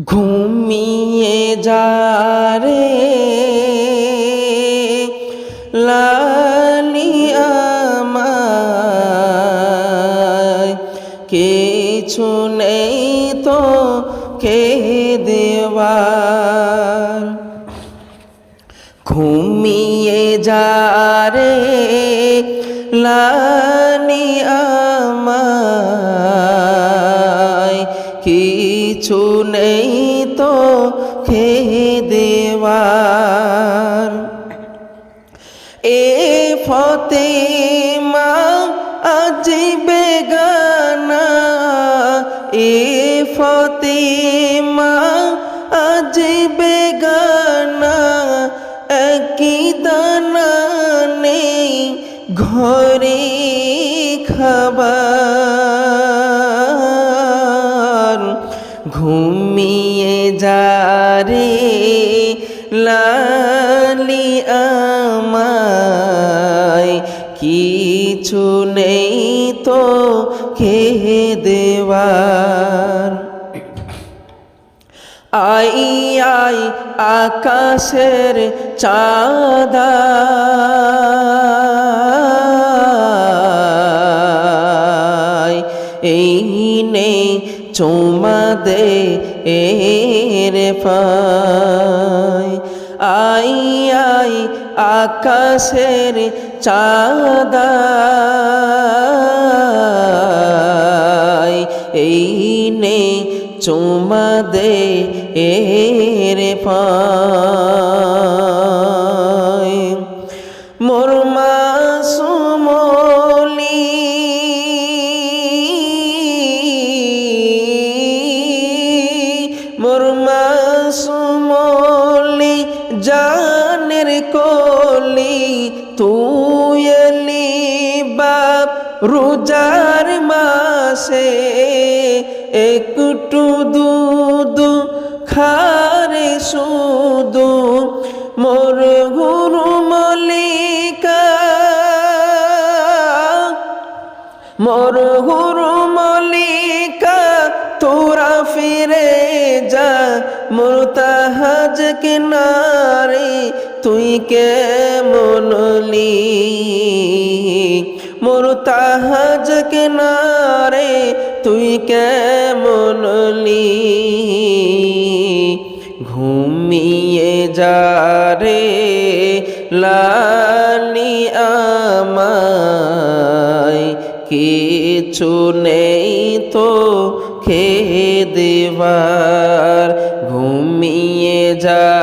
ঘুমিয়ে যা রে। লালি আমায় কিছু নেই তো কে দেওয়ার। ঘুমিয়ে যা রে। লানি আমায় কিছু নেই তো খে দেওয়ার এ ফতে মা আজ বেগানা। এ ফতে মা আজ বেগানা। একই দানা নেই ঘরে খাবার। ঘুমিয়ে যা রে লালি আমায়। কিছু নেই তো খেয়ে দেওয়ার। আই আই আকাশের চাঁদা। নে চুমা দে এর পাই আই আই, আকাশের চাঁদা। এই নে চুমা দে এর পাই মোর মাসুমলি জানের কলি, তুই বাপ রোজার মাসে। একটু দুদু খারে শুধু মোর গুরু মলিকা। মোর গুরু মলিকা, তোরা ফিরে মোর তাহাজ কিনারে তুই কে মনলি মোর তাহাজ কিনারে তুই কে মনলি ঘুমিয়ে যা রে লালি আমায়, কিছু নেই তো খে দেবার ঘুমিয়ে